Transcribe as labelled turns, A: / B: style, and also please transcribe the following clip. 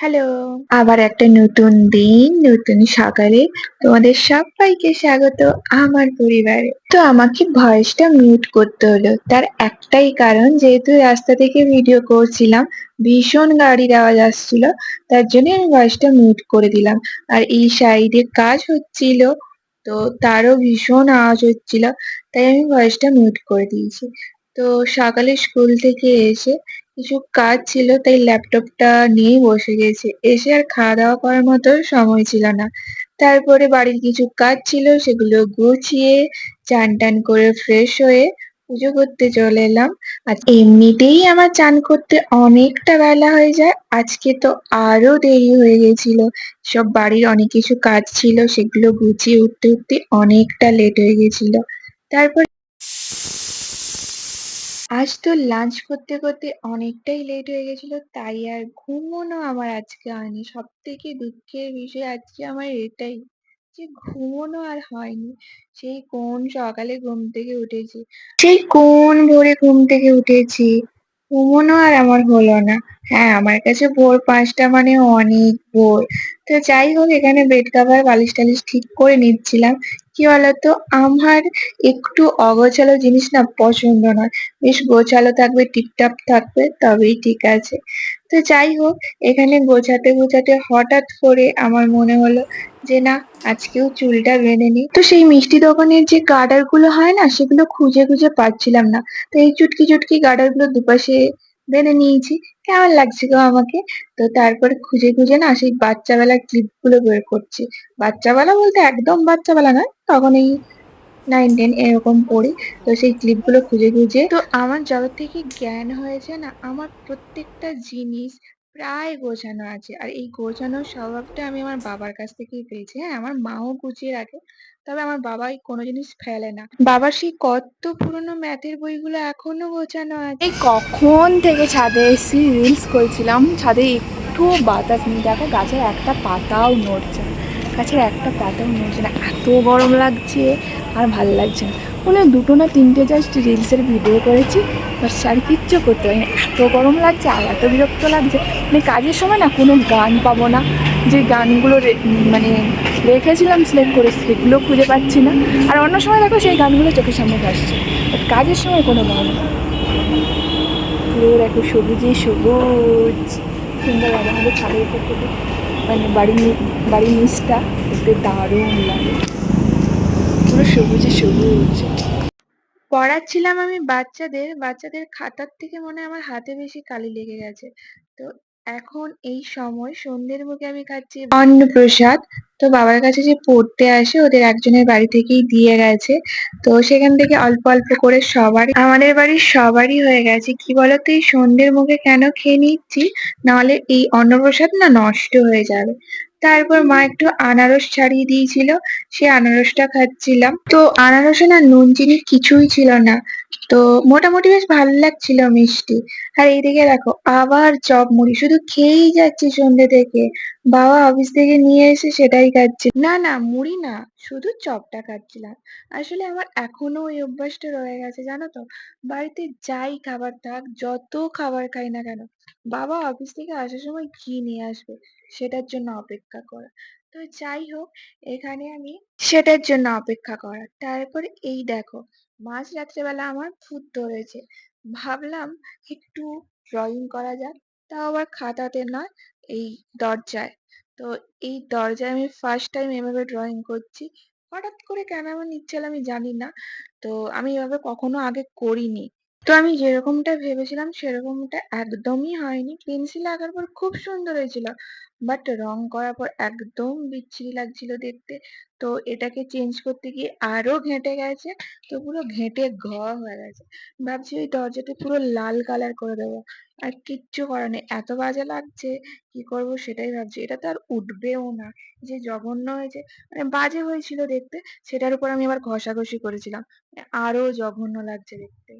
A: Hello! আবার একটা নতুন দিন, নতুন সকালে তোমাদের সব্বাইকে স্বাগত আমার পরিবারে। তো আমাকে ভয়েসটা মিউট করতে হলো। তার একটাই কারণ যেহেতু রাস্তা থেকে ভিডিও করছিলাম, ভীষণ গাড়ির আওয়াজ আসছিল, তার জন্য আমি ভয়েসটা মিউট করে দিলাম। আর এই সাইডে কাজ হচ্ছিল, তো তারও ভীষণ আওয়াজ হচ্ছিল, তাই আমি ভয়েসটা মিউট করে দিয়েছি। তো সকালে স্কুল থেকে এসে কিছু কাজ ছিল তাই ল্যাপটপটা নিয়েই বসে গেছি। এসে আর খাওয়া-দাওয়া করার মতো সময় ছিল না। তারপরে বাড়ির কিছু কাজ ছিল সেগুলো গুছিয়ে চান-টান করে ফ্রেশ হয়ে পুজো করতে চলে এলাম। আর এমনিতেই আমার চান করতে অনেকটা বেলা হয়ে যায়। আজকে তো আরও দেরি হয়ে গেছিল। সব বাড়ির অনেক কিছু কাজ ছিল সেগুলো গুছিয়ে উঠতে, উঠতে অনেকটা লেট হয়ে গেছিল। তারপর আজ তো লাঞ্চ করতে, করতে অনেকটাই লেট হয়ে গেছিল তাই আর ঘুমোনো আমার আজকে হয়নি। সবথেকে দুঃখের বিষয় আজকে আমার এটাই যে ঘুমোনো আর হয়নি। সেই কোন সকালে ঘুম থেকে উঠেছি। সেই কোন ভোরে ঘুম থেকে উঠেছি। ঘুমোনো আর আমার হলো না। হ্যাঁ, আমার কাছে ভোর ৫ টা মানে অনেক ভোর। তো যাই হোক এখানে বেড কভার বালিশ-টালিশ ঠিক করে নিচ্ছিলাম। কি বলতো আমার একটু অগোছালো জিনিস না পছন্দ নয়। বেশ গোছালো থাকবে, টিপটপ থাকবে তবেই ঠিক আছে। তো যাই হোক এখানে গোছাতে, গোছাতে হঠাৎ করে আমার মনে হলো যে না আজকেও চুলটা বেঁধে নিই। তো সেই মিষ্টি দোকানের যে গার্ডারগুলো হয় না সেগুলো খুঁজে, খুঁজে পাচ্ছিলাম না। তো এই চুটকি, চুটকি গার্ডারগুলো দুপাশে বেঁধে নিয়েছি। কেমন লাগছে গো আমাকে? তো তারপরে খুঁজে, খুঁজে না সেই বাচ্চাবেলার ক্লিপগুলো বের করছি। বাচ্চাবেলা বলতে একদম বাচ্চা বাচ্চাবেলা না তখন এই 9-10 এরকম পড়ি। তো সেই ক্লিপগুলো খুঁজে, খুঁজে তো আমার যত থেকে জ্ঞান হয়েছে না আমার প্রত্যেকটা জিনিস প্রায় গোছানো আছে। আর এই গোছানোর স্বভাবটা আমি আমার বাবার কাছ থেকেই পেয়েছি। হ্যাঁ, আমার মাও গুছিয়ে রাখে। তবে আমার বাবাই কোনো জিনিস ফেলে না। বাবার সেই কত পুরনো ম্যাথের বইগুলো এখনও গোছানো আছে।
B: এই কখন থেকে ছাদে এসেছি রিলস করছিলাম ছাদে একটুও বাতাস নেই দেখো গাছের একটা পাতাও নড়ছে গাছের একটা পাতাও নড়ছে না এত গরম লাগছে আর ভালো লাগছে না মনে দুটো না তিনটে জাস্ট রিলসের ভিডিও করেছি। আর কিচ্ছু করতে পারিনি। এত গরম লাগছে আর এত বিরক্ত লাগছে। মানে কাজের সময় না কোনো গান পাবো না। যে গানগুলো মানে রেখেছিলাম সিলেক্ট করে, সেগুলো খুঁজে পাচ্ছি না। আর অন্য সময় দেখো সেই গানগুলো চোখের সামনে আসছে। বাট কাজের সময় কোনো গান পুরো দেখো সবুজে সবুজ। সুন্দর আমাদের ছাদের মানে বাড়ির বাড়ির নিচটা দেখতে দারুণ লাগে। পুরো সবুজে সবুজ
A: পড়াচ্ছিলাম আমি বাচ্চাদের, বাচ্চাদের খাতার থেকে মনে হয় আমার হাতে বেশি কালি লেগে গেছে। তো এখন এই সময় সন্ধ্যের মুখে আমি খাচ্ছি অন্নপ্রসাদ। তো বাবার কাছে যে পড়তে আসে ওদের একজনের বাড়ি থেকেই দিয়ে গেছে। তো সেখান থেকে অল্প, অল্প করে সবারই আমাদের বাড়ির সবারই হয়ে গেছে। কি বলতো এই সন্ধ্যের মুখে কেন খেয়ে নিচ্ছি, নাহলে এই অন্নপ্রসাদ না নষ্ট হয়ে যাবে। তারপর মা একটু আনারস ছাড়িয়ে দিয়েছিল, সে আনারসটা খাচ্ছিলাম। তো আনারসে না নুন চিনি কিছুই ছিল না। তো মোটামুটি বেশ ভালো লাগছিল মিষ্টি। আর এইদিকে দেখো আবার চপ মুড়ি শুধু খেয়েই যাচ্ছি সন্ধ্যে থেকে। বাবা অফিস থেকে নিয়ে এসে সেটাই খাচ্ছি। না, না মুড়ি না, শুধু চপটা খাচ্ছিলাম। আসলে আমার এখনও ওই অভ্যাসটা রয়ে গেছে জানো তো? বাড়িতে যাই খাবার থাক, যত খাবার খাই না কেন, বাবা অফিস থেকে আসার সময় কি নিয়ে আসবে সেটার জন্য অপেক্ষা করা। তো যাই হোক এখানে আমি সেটার জন্য অপেক্ষা করা। তারপরে এই দেখো মাঝ রাত্রেবেলা আমার ভূত ধরেছে। ভাবলাম একটু ড্রয়িং করা যাক। তাও আবার খাতাতে নয়, এই দরজায়। তো এই দরজায় আমি ফার্স্ট টাইম এভাবে ড্রয়িং করছি। হঠাৎ করে কেন এমন ইচ্ছে হলো আমি জানি না। তো আমি এভাবে কখনো আগে করিনি। তো আমি যেরকমটা ভেবেছিলাম সেরকমটা একদমই হয়নি। পেন্সিল আঁকার পর খুব সুন্দর হয়েছিল। বাট রং করার পর একদম বিচ্ছিরি লাগছিল দেখতে। তো এটাকে চেঞ্জ করতে গিয়ে আরও ঘেঁটে গেছে। তো পুরো ঘেঁটে ঘ হয়ে গেছে। ভাবছি ওই দরজাটা পুরো লাল কালার করে দেবো। আর কিচ্ছু করার নেই। এত বাজে লাগছে, কি করব সেটাই ভাবছি। এটা তো আর উঠবেও না। যে জঘন্য হয়েছে মানে বাজে হয়েছিল দেখতে, সেটার উপর আমি আবার ঘষাঘষি করেছিলাম। আরও জঘন্য লাগছে দেখতে।